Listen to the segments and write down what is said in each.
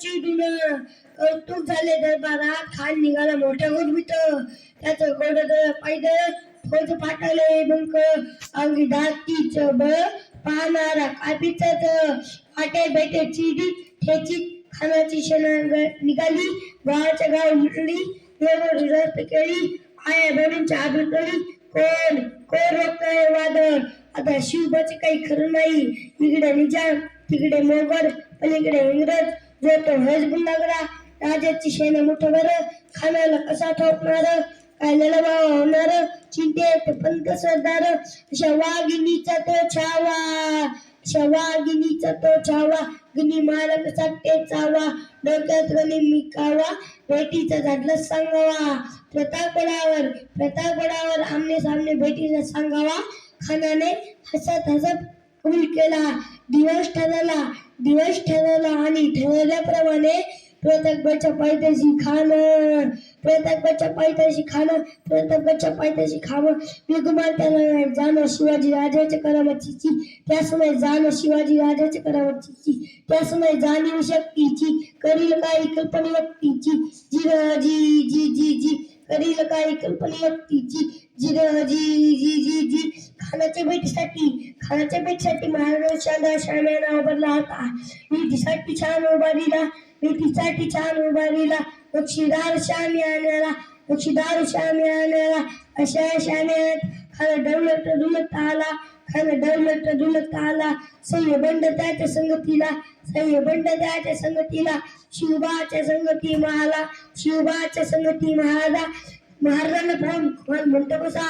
चिडून कौतुक झाले दरबारात खान निघाला मोठ्या गुरबीत त्याच गोड पायद फौज पाठवले बंक अंगी दातीच बळ पाहणारा कापीच वाटे बेटे चिडी ठेची खानाची शेण निघाली. गावाच्या गाव लुटली रस्त रस्ते केली. आया बहिणींच्या आबीतली कोण कोण रोखतोय वादळ? आता शिवबाचे काही खरं नाही. इकडे निजाम तिकडे मोगल पलीकडे इंग्रज. जो तो हजबुल्लागडा राजाची शेण मुठभर खाण्याला कसा ठोकणार काय लढावा होणार चिंते पंत सरदार अशा वाघिणीचा तो छावा अशा वाघिणीचा तो छावा गणी मालक साठे चावा डोक्यात गणी मिकावा भेटीचा झाडला सांगावा प्रतापगडावर प्रतापगडावर आमने सामने भेटीचा सांगावा खानाने हसत हसत कबूल केला. दिवस ठरवला दिवस ठरवला आणि ठरवल्याप्रमाणे प्रतापच्या पायथ्याशी खान प्रतापच्या पायथ्याशी खान प्रतापच्या पायथ्याशी खावं. विगुमान त्याला जाणं शिवाजी राजाच्या करामतीची त्यासमय जाणं शिवाजी राजाच्या करामतीची त्यासमय जाणीव शक्तीची. करील काही कल्पनी व्यक्तीची. जी जी जी जी जी करील काही कल्पनी व्यक्तीची. जी जी जी जी जी खानाच्या भेटीसाठी खानाच्या भेटीसाठी महाराज शांदा शाम्याना उभारला होता. भेटीसाठी छान उभारीला भेटीसाठी छान उभारीला बक्षीदार श्याम आणायला बक्षीदार श्याम आणायला अशा शाम्यात खाना डवलत डुलत आला. खाना डवलत डुलत आला. सह्य बंड त्याच्या संगतीला. सह्य बंड त्याच्या संगतीला. शिवबाच्या संगती महाला शिवबाच्या संगती महाला महाराजांना फोन फोन म्हणतो कसा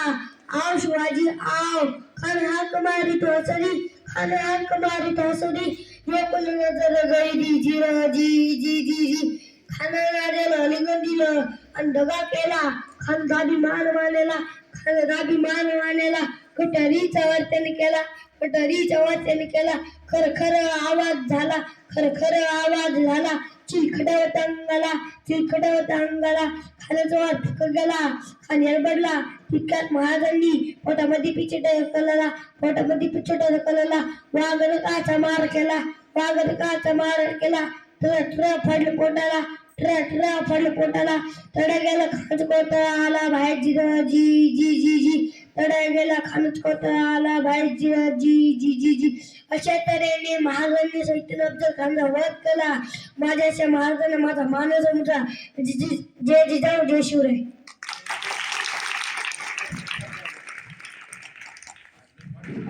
आव शिवाजी आव. खान हाक मारित हसरी खान हाक मारित हसरी लोकल नजर गैरी जी जी जी जी जी. खाना राजाला लिंगण दिलं आणि दगा केला. खान दाबी मान मानेला खान दाबी मान मानेला कटारीचा त्याने केला कटारीचा त्याने केला. खर खर आवाज झाला खर खर आवाज झाला. चिलखटावत अंगाला चिलखटावत अंगाला खाण्याचा वाद फुक गेला खान हरबडला तितक्यात महाराजांनी पोटामध्ये पिचट ढकलला पोटामध्ये पिचट ढकलला वाघरकाचा मार केला वाघरकाचा मार केला. ट्र ट्र फाडलं पोटाला ट्र ट्र फाडलं पोटाला. तडा गेला खानच कोतळा आला बाहेर जी जी जी जी जी तडा गेला खानच कोतळा आला बाहेर जी जी जी जी जी. अशा तऱ्हेने महाराजांनी सैतन अफजल खानचा वध केला. माझ्या अशा महाराजांना माझा मान समजा. जी जी जय जिजाऊ जय शिवराय.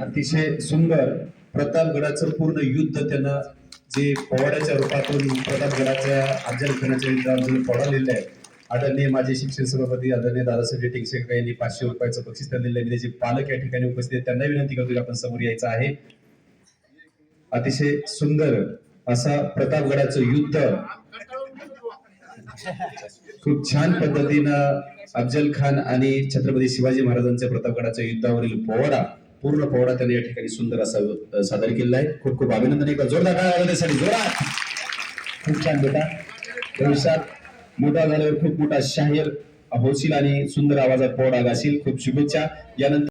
अतिशय सुंदर प्रतापगडाचं पूर्ण युद्ध त्यांना जे पोवाड्याच्या रूपातून प्रतापगडाच्या अफजल खानाच्या युद्धावर जे पोळालेलं आहे. आदरणीय माजी शिक्षण सभापती आदरणीय दादासाहेब टिंगशेकर यांनी पाचशे रुपयाचं बक्षीस त्यांना दिलं आहे. त्याचे पालक या ठिकाणी उपस्थित आहेत त्यांना विनंती करतो की आपण समोर यायचं आहे. अतिशय सुंदर असा प्रतापगडाचं युद्ध. खूप छान पद्धतीनं अफजल खान आणि छत्रपती शिवाजी महाराजांच्या प्रतापगडाच्या युद्धावरील पोवाडा पूर्ण पोवाडा त्यांनी या ठिकाणी सुंदर असा सादर केलेला आहे. खूप खूप अभिनंदन. एकदा जोरदार टाळ्या जोरात! खूप छान बेटा. भविष्यात मोठा झाल्यावर खूप मोठा शाहीर होशील आणि सुंदर आवाजात पोवाडा गाशील. खूप शुभेच्छा. यानंतर